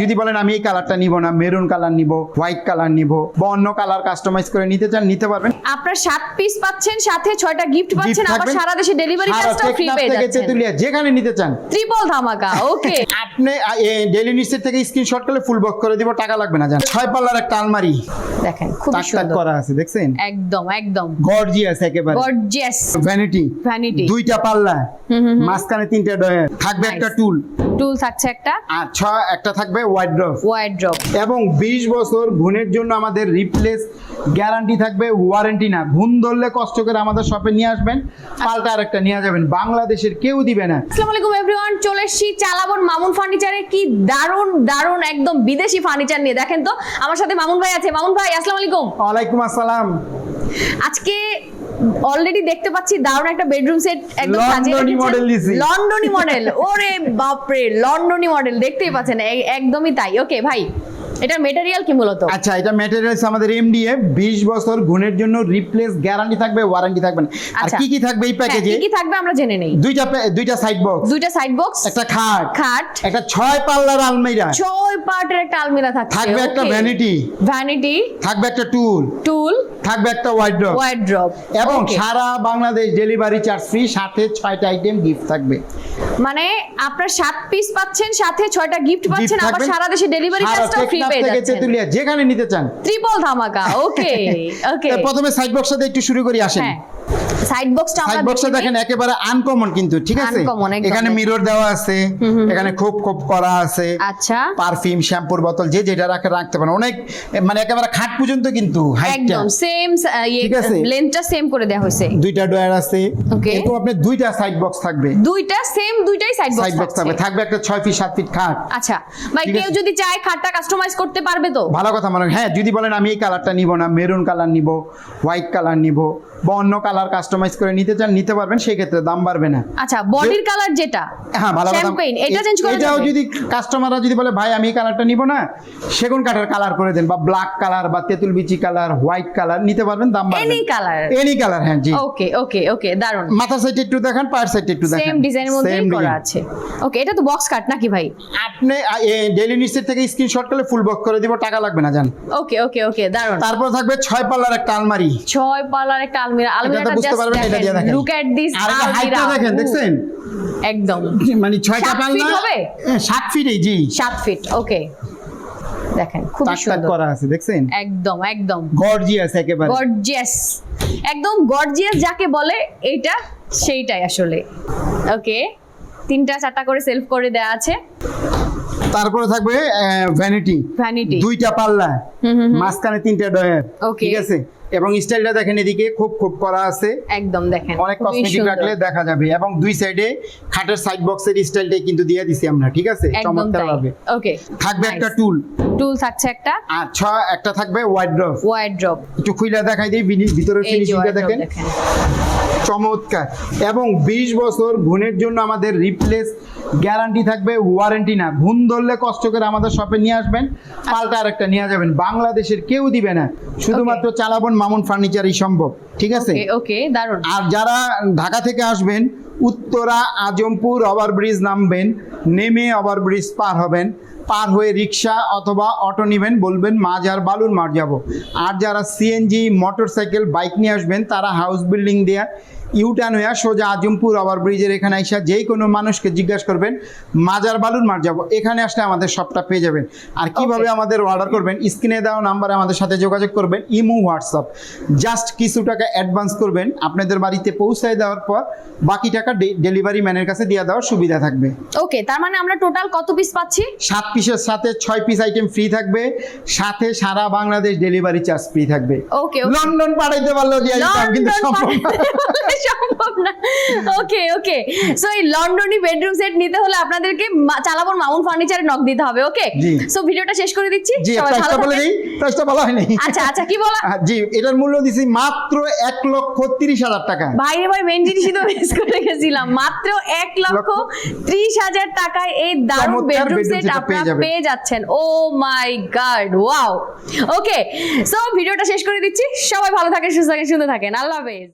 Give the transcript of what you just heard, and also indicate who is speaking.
Speaker 1: যদি বলেন আমি এই কালারটা নিব না মেরুন কালার নিব হোয়াইট কালার নিব বা অন্য কালার কাস্টমাইজ করে নিতে চান নিতে পারবেন।
Speaker 2: আপনার সাত পিস পাচ্ছেন সাথে ছয়টা গিফট পাচ্ছেন আবার সারা দেশে ডেলিভারি চার্জটাও ফ্রি পেয়ে
Speaker 1: থেকে
Speaker 2: যাচ্ছেন।
Speaker 1: তেতুলিয়া যেখানে নিতে চান।
Speaker 2: ট্রিপল ধামাকা ওকে।
Speaker 1: আপনি ডেলি নিউজের থেকে স্ক্রিনশট করলে ফুল বক করে দিব টাকা লাগবে না জান ছয় পাল্লার একটা আলমারি।
Speaker 2: দেখেন খুব সুন্দর।
Speaker 1: করা আছে দেখছেন?
Speaker 2: একদম একদম।
Speaker 1: গর্জিয়াস একেবারে।
Speaker 2: গর্জিয়াস
Speaker 1: ভ্যানিটি
Speaker 2: ভ্যানিটি
Speaker 1: দুইটা পাল্লা। মাঝখানে তিনটা ডয়ার থাকবে একটা টুল
Speaker 2: টুল থাকছে একটা।
Speaker 1: আর ছয় একটা থাকবে ওয়াইড ড্রপ
Speaker 2: ওয়াইড ড্রপ
Speaker 1: এবং 20 বছর ঘুণের জন্য আমাদের রিপ্লেস গ্যারান্টি থাকবে ওয়ারেন্টি না। ঘুণ ধরলে কষ্ট করে আমাদের শপে নিয়ে আসবেন পাল্টা আরেকটা নিয়ে যাবেন। বাংলাদেশের কেউ দিবে না।
Speaker 2: আসসালামু আলাইকুম এভরিওয়ান চলে এসেছি চালাবন মামুন ফার্নিচারে কি দারুণ দারুণ একদম বিদেশি ফার্নিচার নিয়ে। দেখেন তো আমার সাথে মামুন ভাই আছে। মামুন ভাই আসসালামু আলাইকুম।
Speaker 1: ওয়ালাইকুম আসসালাম।
Speaker 2: আজকে অলরেডি দেখতে পাচ্ছি দারুণ একটা বেডরুম সেট একদম সাজিয়ে
Speaker 1: লন্ডনি মডেল দিছি।
Speaker 2: লন্ডনি মডেল ওরে বাপরে লন্ডনি মডেল দেখতেই পাচ্ছেন একদমই তাই ওকে ভাই এটার মেটেরিয়াল কি মূলত?
Speaker 1: আচ্ছা এটা ম্যাটেরিয়ালস আমাদের এমডিএ 20 বছর ঘুণের জন্য রিপ্লেস গ্যারান্টি থাকবে ওয়ারেন্টি থাকবে আর
Speaker 2: আচ্ছা।
Speaker 1: কি কি থাকবে এই প্যাকেজে
Speaker 2: কি কি থাকবে আমরা জেনে নেই।
Speaker 1: দুইটা দুইটা সাইড বক্স
Speaker 2: দুইটা সাইড বক্স
Speaker 1: একটা খাট।
Speaker 2: খাট।
Speaker 1: একটা ছয় পাল্লার আলমিরা।
Speaker 2: ছয় পার্টের একটা আলমিরা থাকছে
Speaker 1: থাকবে একটা ভ্যানিটি
Speaker 2: ভ্যানিটি
Speaker 1: থাকবে একটা টুল
Speaker 2: টুল
Speaker 1: থাকবে একটা ওয়াইড্রপ
Speaker 2: ওয়ার্ড্রপ
Speaker 1: এবং সারা বাংলাদেশ ডেলিভারি চার্জ ফ্রি সাথে ছয়টা আইটেম গিফট থাকবে।
Speaker 2: মানে আপনার সাত পিস পাচ্ছেন সাথে ছয়টা গিফট পাচ্ছেন আবার সারা দেশে ডেলিভারি চার্জটাও ফ্রি পেয়ে যাচ্ছেন।
Speaker 1: তেতুলিয়া যেখানে নিতে চান।
Speaker 2: ট্রিপল ধামাকা ওকে ওকে
Speaker 1: প্রথমে সাইড বক্সটা দিয়ে একটু শুরু করি আসেন।
Speaker 2: হ্যাঁ। সাইড বক্সটা আমরা
Speaker 1: সাইড বক্সটা দেখেন। একেবারে আনকমন কিন্তু ঠিক আছে? এখানে। মিরর দেওয়া আছে এখানে খোপ খোপ করা আছে।
Speaker 2: আচ্ছা।
Speaker 1: পারফিউম শ্যাম্পুর বোতল যে যেটা রাখে রাখতে পারেন। অনেক মানে একেবারে খাট পর্যন্ত কিন্তু
Speaker 2: একদম সেম। লেন্থটা সেম করে দেওয়া হয়েছে।
Speaker 1: দুইটা ডয়ার আছে. এরকম আপনি দুইটা সাইড বক্স থাকবে।
Speaker 2: দুইটা সেম দুইটাই সাইড
Speaker 1: সাইড
Speaker 2: বক্স
Speaker 1: থাকবে। থাকবে একটা ছয় ফিট সাত ফিট খাট।
Speaker 2: আচ্ছা। ভাই কেউ যদি চায় খাটটা কাস্টমাইজ করতে পারবে তো?
Speaker 1: ভালো কথা মনে। হ্যাঁ। যদি বলেন আমি এই কালারটা নিব না মেরুন কালার নিব হোয়াইট কালার নিব বা অন্য কালার কাস্টমাইজ করে নিতে চান নিতে পারবেন সেই ক্ষেত্রে দাম বাড়বে না।
Speaker 2: আচ্ছা বডির কালার যেটা
Speaker 1: হ্যাঁ ভালো
Speaker 2: Champagne, এটা চেঞ্জ করা
Speaker 1: এটাও যদি কাস্টমাররা যদি বলে ভাই আমি এই কালারটা নিব না সেগুন কাঠের কালার করে দেন বা ব্ল্যাক কালার বা তেঁতুল বিচি কালার হোয়াইট কালার নিতে পারবেন দাম বাড়বে
Speaker 2: Any color?
Speaker 1: এনি কালার হ্যাঁ জি।
Speaker 2: ওকে ওকে ওকে দারুণ
Speaker 1: মাথা সাইডে একটু দেখান পায়ের সাইডে একটু দেখান।
Speaker 2: সেম ডিজাইনের মধ্যেই করা আছে। ওকে এটা তো বক্স কাট নাকি ভাই?
Speaker 1: আপনি ডেলি নিউজের থেকে স্ক্রিনশট করলে ফুল বক্স করে দিব টাকা লাগবে না জান।
Speaker 2: ওকে ওকে ওকে দারুণ
Speaker 1: তারপর থাকবে ছয় পাল্লার একটা আলমারি।
Speaker 2: ছয় পাল্লার একটা আলমিরা আলমিরাটা জাস্ট
Speaker 1: এটা
Speaker 2: লুক এট দিস
Speaker 1: এটা হাইটটা দেখেন দেখছেন?
Speaker 2: একদম।
Speaker 1: মানে ছয়টা
Speaker 2: সাত feet
Speaker 1: পাল্লা
Speaker 2: হবে?
Speaker 1: এ, সাত জি।
Speaker 2: সাত ফিট ওকে দেখেন খুব সুন্দর।
Speaker 1: করা আছে দেখছেন?
Speaker 2: একদম একদম।
Speaker 1: গর্জিয়াস একেবারে।
Speaker 2: গর্জিয়াস একদম গর্জিয়াস যাকে বলে এইটা সেইটাই আসলে। ওকে তিনটা চারটা করে সেলফ করে দেয়া আছে।
Speaker 1: তারপরে থাকবে ভ্যানিটি
Speaker 2: ভ্যানিটি
Speaker 1: দুইটা পাল্লা। মাঝখানে তিনটা ডয়ার. ঠিক আছে? এবং স্টাইলটা দেখেন এদিকে খুব খুব করা আছে।
Speaker 2: একদম দেখেন
Speaker 1: অনেক কসমেটিক রাখলে দেখা যাবে। এবং দুই সাইডে খাটের সাইড বক্সের স্টাইলটাই কিন্তু দিয়ে দিছি আমরা ঠিক আছে? চমৎকার ভাবে
Speaker 2: ওকে
Speaker 1: থাকবে একটা টুল
Speaker 2: টুল থাকছে একটা।
Speaker 1: আর ছয় একটা থাকবে ওয়াইড ড্রপ একটু খুইলা দেখাই দিই ভিতরের ফিনিশিংটা দেখেন। চমৎকার। এবং 20 বছর ঘুণের জন্য আমাদের রিপ্লেস গ্যারান্টি থাকবে ওয়ারেন্টি না। ভুন ধরলে কষ্ট করে আমাদের শপে নিয়ে আসবেন পাল্টা আরেকটা নিয়ে যাবেন। বাংলাদেশের কেউ দিবে না। শুধুমাত্র চালাবন মামুন ফার্নিচারই সম্ভব। ঠিক আছে?
Speaker 2: ওকে দারুণ
Speaker 1: আর যারা ঢাকা থেকে আসবেন উত্তরা আজমপুর ওভার ব্রিজ নামবেন নেমে ওভার ব্রিজ পার হবেন পার হয়ে রিক্সা অথবা অটো নেবেন বলবেন মাজার বালুর মার যাব। আর যারা সিএনজি মোটরসাইকেল বাইক নিয়ে আসবেন তারা হাউস বিল্ডিং দেয়া ইউটার্ন হয়ে সোজা আজমপুর ওভার ব্রিজের এখানে আইসা যেই কোনো মানুষকে জিজ্ঞাসা করবেন মাজার বালুর মার যাব? এখানে আসলে আমাদের সবটা পেয়ে যাবেন। আর কীভাবে আমাদের অর্ডার করবেন স্ক্রিনে দেওয়া নাম্বারে আমাদের সাথে যোগাযোগ করবেন ইমো হোয়াটসঅ্যাপ। জাস্ট কিছু টাকা অ্যাডভান্স করবেন আপনাদের বাড়িতে পৌঁছায় দেওয়ার পর বাকি টাকা ডেলিভারি ম্যানের কাছে দিয়ে দেওয়ার সুবিধা থাকবে।
Speaker 2: ওকে তার মানে আমরা টোটাল কত পিস পাচ্ছি?
Speaker 1: সাত পিসের সাথে ছয় পিস আইটেম ফ্রি থাকবে সাথে সারা বাংলাদেশ ডেলিভারি চার্জ ফ্রি থাকবে।
Speaker 2: ওকে
Speaker 1: লন্ডন পাঠাইতে পারলেও দিয়ে দিতাম কিন্তু সম্ভব না।
Speaker 2: ওকে ওকে। সো এই লন্ডনি বেডরুম সেট নিতে হলে আপনাদেরকে চালাবন মামুন ফার্নিচারে নক দিতে হবে ওকে? সো ভিডিওটা শেষ করে দিচ্ছি। সবাই ভালো থাকবেন
Speaker 1: প্রাইসটা বলা হয়নি।
Speaker 2: আচ্ছা আচ্ছা কি বলা?
Speaker 1: জি এটার মূল্য দিছি মাত্র এক লক্ষ তিরিশ হাজার টাকা।
Speaker 2: বাইরে ভাই মেন জিনিসই তো মিস করে গেছিলাম। মাত্র এক লক্ষ ত্রিশ হাজার টাকায় এই দারুণ বেডরুম সেট আপনারা পেয়ে যাচ্ছেন। ও my God wow okay so ভিডিওটা শেষ করে দিচ্ছি। সবাই ভালো থাকে সুস্থ থাকে সুন্দর থাকেন। আল্লাহ হাফেজ।